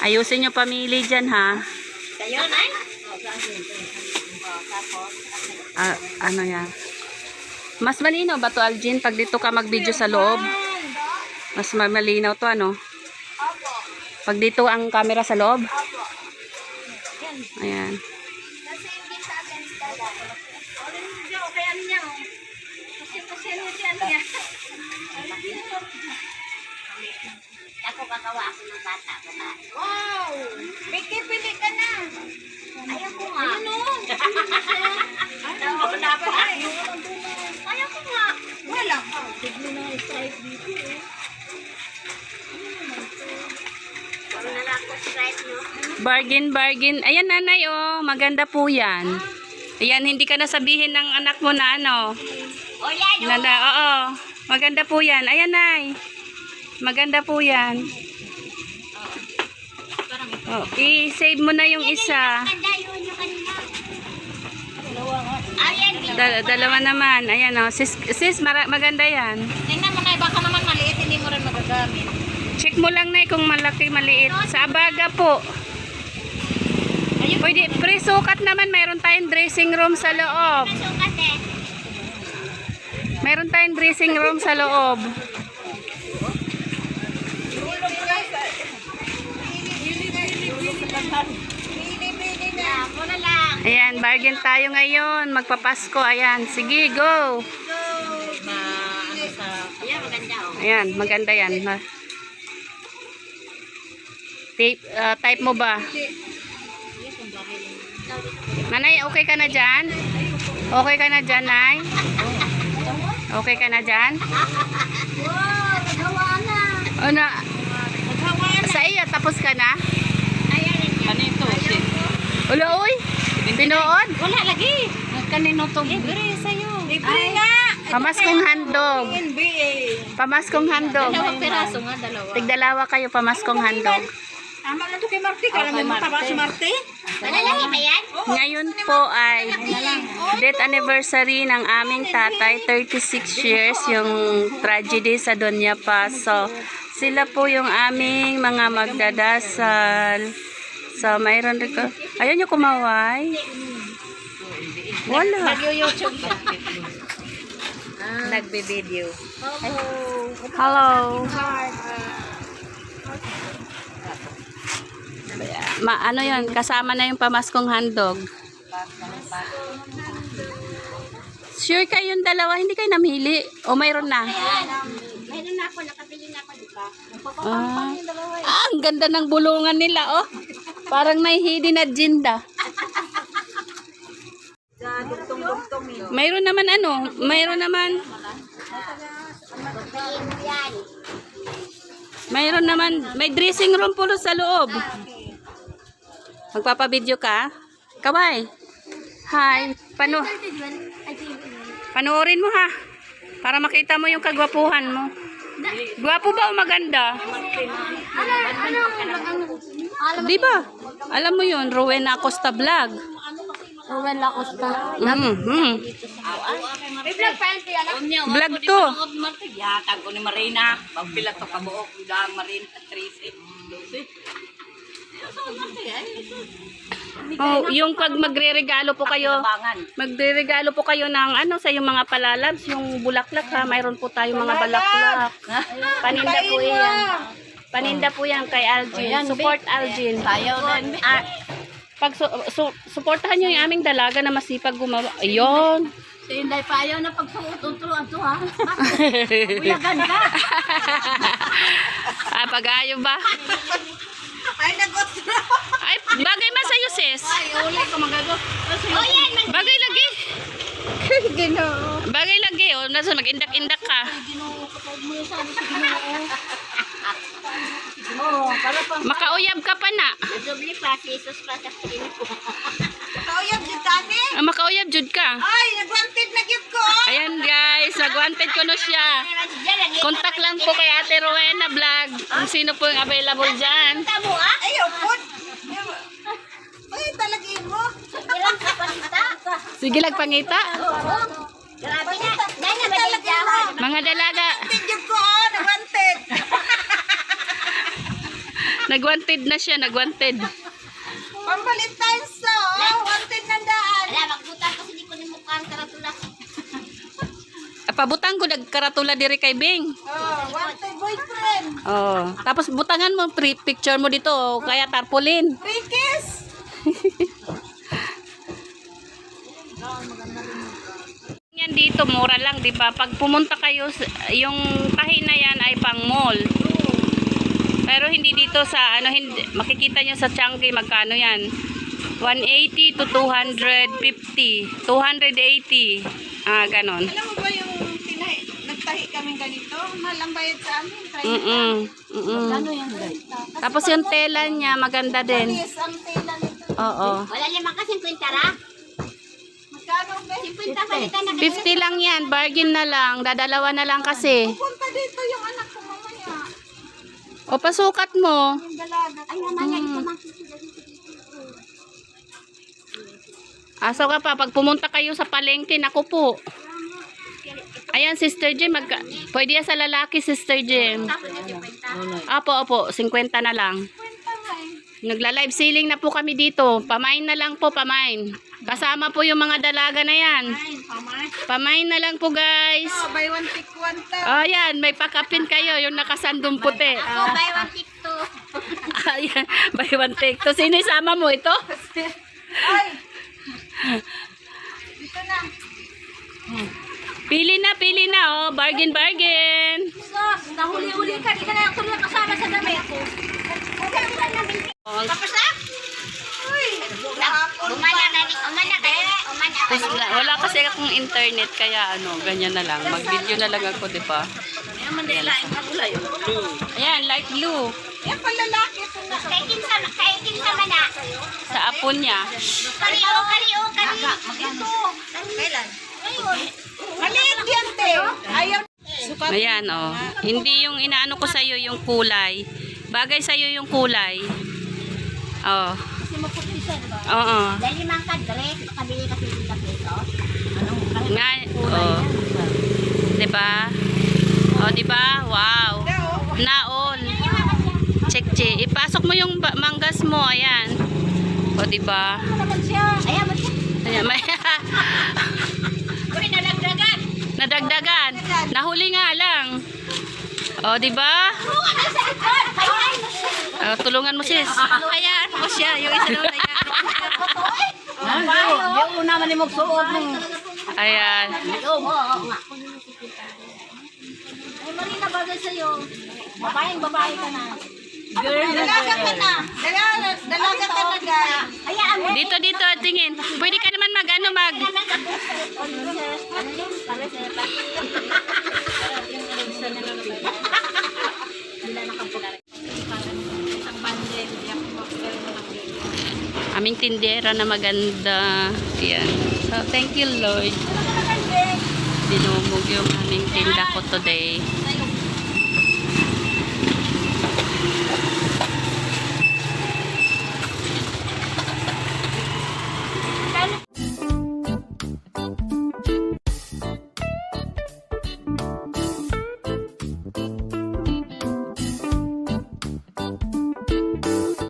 Ayusin nyo pamili dyan ha. Kayo, Nay? Ah, ano yan? Mas malinaw ba to Algin pag dito ka mag-video sa loob? Mas ma- malinaw to ano? Pag dito ang camera sa loob? Ayan. Ako kakawa ako ng bata, babae. Wow! Vicky, pili ka na. Ayaw ko nga. Ano? Ayaw na pa. Ayaw ko nga. Wala ka. Tignan na yung stripe dito eh. Ano na lang ako stripe, no? Bargain, bargain. Ayan nanay oh, maganda po yan. Ayan, hindi ka nasabihin ng anak mo na ano. O yan, oh. Nanda, oo. Maganda po yan. Ayan nay. Maganda po yan. Oh, i-save mo na yung isa. Dal- dalawa naman. Ayan oh. Sis, sis mara- maganda yan. Tingnan mo na, baka naman maliit, hindi mo rin magagamit. Check mo lang na kung malaki, maliit. Sa abaga po. Pwede, pre-sukat naman. Mayroon tayong dressing room sa loob. Kasi, Mayroon tayong dressing room sa loob. Ayan, bargain tayo ngayon. Magpapasko. Ayan, sige, go. Ayan, maganda yan. Tape, ah, type mo ba? Nanay, okay ka na dyan? Okay ka na dyan, Nay? Okay ka na dyan? Wow, nagawa na. Ano? Nagawa na. Sa iyo, tapos ka na? Ayan, Kanito, Ulo, uy! Pinood? Wala lagi. Kanino to? Libre sa'yo. Libre nga. Pamaskong handog. Pamaskong handog. Dalawang peraso nga, dalawa. Tigdalawa kayo, pamaskong handog. Tama lang to kay Marty. Kala mo mataba si Marty? Malalaki ba yan? Ngayon po ay death anniversary ng aming tatay, 36 years, yung tragedy sa Doña Paso. Sila po yung aming mga magdadasal. So, mayroon rin ko. Ayaw nyo kumaway? Wala. Nag-YouTube siya. Nagbe-video. Hello. Ma, ano yun? Kasama na yung pamaskong handog. Sure kayo yung dalawa, hindi kayo namili? O mayroon na? Meron na ako, nakabili na ako, di ba? Ah, ah, ang ganda ng bulungan nila, oh. Parang may hidden agenda. Mayroon naman ano, mayroon naman, mayroon naman, may dressing room po sa loob. Magpapabideo ka? Kaway. Hi. Pano, panoorin mo ha. Para makita mo yung kagwapuhan mo. Gwapo ba o maganda? Ano, ano, ano, Di ba? Alam mo yun, Rowena Acosta Vlog. Ruel Acosta. Mm, mm. May vlog pa yan, tiyan. Vlog to. Yatag ko ni Marina. Pagpila to kabuok. Daan Marina. Tracy. Oh, yung pag magre-regalo po kayo, magre-regalo po kayo ng ano sa yung mga palalabs, yung bulaklak ha, mayroon po tayong mga bulaklak. Paninda po yan. Paninda po yan kay Algin. Support Algin. Sayaw din. Ah, pag su, su, suportahan nyo yung aming dalaga na masipag gumawa. Ayun. Si Inday pa ayaw na pagsuot-utuan to ha. Buyagan ka. ah, pag-ayo ba? Ay, nagot na. Ay, bagay man sa'yo, sis. Ay, uli ko magagot. Oh, yan. Bagay lagi. Ginoo. Bagay lagi. O, nasa mag-indak-indak ka. Ginoo, kapag mo yung sabi sa Ginoo. Oo, para. Makauyab ka pa na. Nadubli pa, si Jesus pa sa ko. Kauyab si Tani. Ah, makauyab jud ka. Ay, nagwanted na gyud ko. Ayan guys, nag-wanted ko na siya. Contact lang po kay Ate Rowena Vlog. Kung sino po yung available dyan. Tamo ah? Ayaw po. Ay, talagin mo. Ilan ka panita? Sige lang pangita. Grabe na. Dahil na magigyawan. Mga dalaga, Tigyan ko, oh, nagwanted. Na siya, nagwanted. Tayo sa, oh, wanted ng daan. Ala, magbutan kasi di ko ni mukha ang karatula. Ah, Pabutang ko nagkaratula diri kay Bing. Oh, wanted boyfriend. Oh, tapos butangan mo pre- picture mo dito oh, kaya tarpaulin. Rikis! Yan dito mura lang, 'di ba? Pag pumunta kayo yung tahi na yan ay pang mall. Pero hindi dito sa ano hindi makikita nyo sa Changi magkano yan. 180 to 250, 280. Ah, ganon. Alam mo ba yung tinahi, nagtahi kami ganito? Mahal ang bayad sa amin. Try Mm-mm. Mm-mm. yung guys? Tapos yung tela niya maganda din. Yes, ang tela nito. Oo. Wala limang ka, 50 ra? Magkano ba? 50 balikan na 50 lang yan, bargain na lang. Dadalawa na lang kasi. Punta dito yung. O pasukat mo. Dito. Aso ka pa, pag pumunta kayo sa palengke, naku po. Ayan, Sister Jem, magka... pwede yan sa lalaki, Sister 50. Apo, opo, 50 na lang. Nagla-live selling na po kami dito. Pamain na lang po, pamain. Kasama po yung mga dalaga na yan. Ay, pamay. Pamain na lang po, guys. Oh, buy one take one to. Oh, yan, may pakapin kayo, yung nakasandong puti. Ako, buy one take two. Ayan, buy one take. To, sino isama mo ito? Ay! Dito na. Pili na, pili na, oh. Bargain, bargain. Sos, nahuli-huli ka. Di ka na yung tuloy kasama sa damit. Oh, Tapos na? Uy! Umana na ni, umana ka ni, umana ka Tapos wala, wala kasi akong internet, kaya ano, ganyan na lang. Mag-video na lang ako, di ba? Ayan, light blue. Yan pa lalaki ito na. Kaikin sa, kaikin sa mana. Sa apo niya. Kaliyo, kaliyo, kaliyo. Ito. Kailan? Ngayon. Maliit yan, te. Ayaw. Sukat. Ayan, oh. Hindi yung inaano ko sa'yo yung kulay. Bagay sa'yo yung kulay. Oh. Di ba? Oo. Dali mang kadre, makabili ka 50 pesos. Anong Nga, oh. Di ba? Oh, di ba? Wow. Naol. Check, check. Ipasok mo yung manggas mo. Ayan. O, di ba? naman siya? Ayaw mo siya. Ayan, may Uy, nalagdagan. nadagdagan. Nahuli nga lang. O, di ba? Tulungan na sa likod. Hayaan mo siya. Oh, tulungan mo sis. Hayaan mo siya. Yung isa doon. Yung una man ni magsuot ng Ayan. Ay, mali na bagay sa'yo. Babaeng babae ka na. Dalaga ka na. Dalaga, dalaga ka na. Hayaan mo. Dito, dito. Tingin. Pwede ka naman mag, ano, mag... Naman. Ano? Aming tindera na maganda. Ayan. So, thank you, Lord. Dinumog yung aming tinda ko today.